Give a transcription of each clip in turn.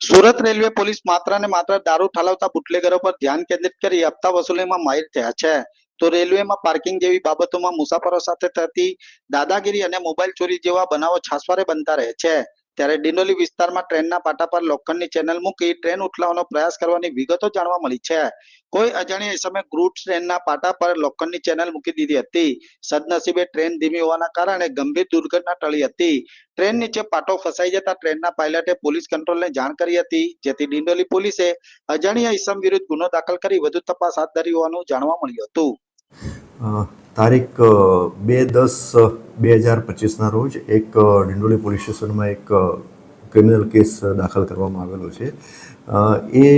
Surat railway police માત્ર ને માત્ર દારૂ ઠાલવતા બુટલેગરો પર ધ્યાન કેન્દ્રિત કરી હપ્તા વસૂલીમાં માહિર થયા છે. તો રેલવેમાં પાર્કિંગ જેવી બાબતોમાં મુસાફરો સાથે થતી દાદાગીરી અને મોબાઈલ ચોરી જેવા બનાવો છાસવારે બનતા રહે છે. ત્યારે ડિંડોલી વિસ્તારમાં ટ્રેનના પાટા પર લોખંડની ચેનલ મૂકી ટ્રેન ઉઠલાવવાનો પ્રયાસ કરવાની વિગતો જાણવા મળી છે. કોઈ અજાણ્યા સમયે ગ્રુડ ટ્રેનના પાટા પર લોખંડની ચેનલ મૂકી દીધી હતી. સદનસીબે ટ્રેન ધીમી હોવાના કારણે ગંભીર દુર્ઘટના ટળી હતી. ટ્રેન નીચે પાટો ફસાઈ જતા ટ્રેનના પાયલટે પોલીસ કંટ્રોલને જાણ કરી હતી, જેથી ડિંડોલી પોલીસે અજાણ્યા ઇસમ વિરુદ્ધ ગુનો દાખલ કરી વધુ તપાસ હાથ ધરી હોવાનું જાણવા મળ્યું હતું. તારીખ બે દસ બે હજાર પચીસના રોજ એક ડિંડોલી પોલીસ સ્ટેશનમાં એક ક્રિમિનલ કેસ દાખલ કરવામાં આવેલો છે. એ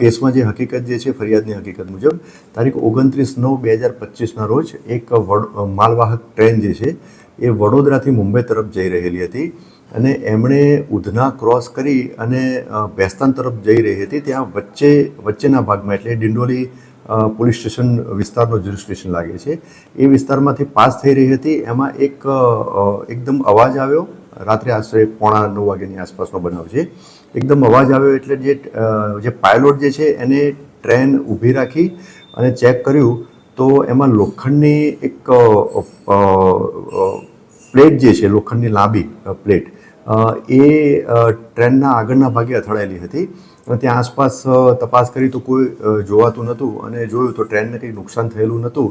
કેસમાં જે હકીકત જે છે, ફરિયાદની હકીકત મુજબ, તારીખ ઓગણત્રીસ નવ બે હજાર પચીસના રોજ એક વડ માલવાહક ટ્રેન જે છે, એ વડોદરાથી મુંબઈ તરફ જઈ રહેલી હતી અને એમણે ઉધના ક્રોસ કરી અને ભેસ્તાન તરફ જઈ રહી હતી. ત્યાં વચ્ચે, વચ્ચેના ભાગમાં, એટલે ડિંડોલી પોલીસ સ્ટેશન વિસ્તારનો સ્ટેશન લાગે છે. એ વિસ્તારમાંથી પાસ થઈ રહી હતી. એમાં એક એકદમ અવાજ આવ્યો. રાત્રે આશરે પોણા નવ વાગ્યાની આસપાસનો બનાવ છે. એકદમ અવાજ આવ્યો એટલે જે જે પાયલોટ જે છે એને ટ્રેન ઊભી રાખી અને ચેક કર્યું તો એમાં લોખંડની એક પ્લેટ જે છે, લોખંડની લાંબી પ્લેટ એ ટ્રેનના આગળના ભાગે અથડાયેલી હતી. ત્યાં આસપાસ તપાસ કરી તો કોઈ જોવાતું નહોતું અને જોયું તો ટ્રેનને કંઈ નુકસાન થયેલું નહોતું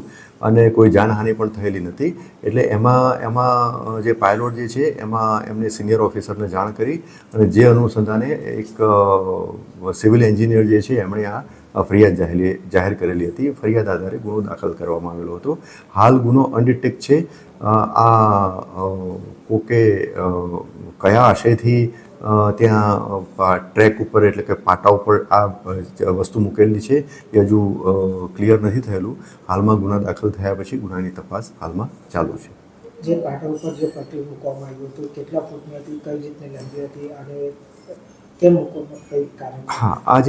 અને કોઈ જાનહાનિ પણ થયેલી નથી. એટલે એમાં એમાં જે પાયલોટ જે છે, એમાં એમને સિનિયર ઓફિસરને જાણ કરી અને જે અનુસંધાને એક સિવિલ એન્જિનિયર જે છે, એમણે આ ફરિયાદ જાહેર જાહેર કરેલી હતી. ફરિયાદ આધારે ગુનો દાખલ કરવામાં આવેલો હતો. હાલ ગુનો અનડિટેક છે. આ કોકે કયા આશયથી ત્યાં ટ્રેક ઉપર એટલે કે પાટા ઉપર આ વસ્તુ મૂકેલી છે એ હજુ ક્લિયર નથી થયેલું. હાલમાં ગુના દાખલ થયા પછી ગુનાની તપાસ હાલમાં ચાલુ છે. જે પાટા ઉપર જે પટ્ટી મૂકવામાં આવ્યું હતું કેટલા ફૂટની હતી કઈ રીતની લંબી હતી અને કેમ મૂકવામાં કઈ કારણ? હા આ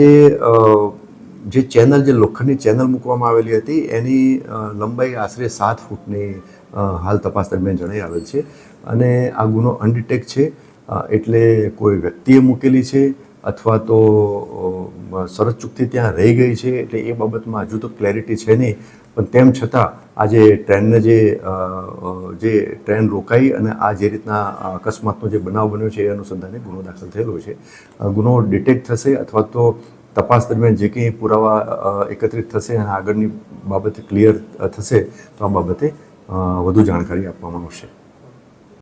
જે ચેનલ, જે લોખંડની ચેનલ મૂકવામાં આવેલી હતી, એની લંબાઈ આશરે સાત ફૂટની હાલ તપાસ દરમિયાન જણાઈ આવેલ છે. અને આ ગુનો અનડિટેક છે. એટલે કોઈ વ્યક્તિએ મૂકેલી છે અથવા તો સરસ શરત ચૂકથી ત્યાં રહી ગઈ છે, એટલે એ બાબતમાં હજુ તો ક્લેરિટી છે નહીં. પણ તેમ છતાં આજે ટ્રેનને જે જે ટ્રેન રોકાઈ અને આ જે રીતના અકસ્માતનો જે બનાવ બન્યો છે, એ અનુસંધાને ગુનો દાખલ થયેલો છે. ગુનો ડિટેક્ટ થશે અથવા તો તપાસ દરમિયાન જે કંઈ પુરાવા એકત્રિત થશે અને આગળની બાબતે ક્લિયર થશે તો આ બાબતે વધુ જાણકારી આપવામાં આવશે.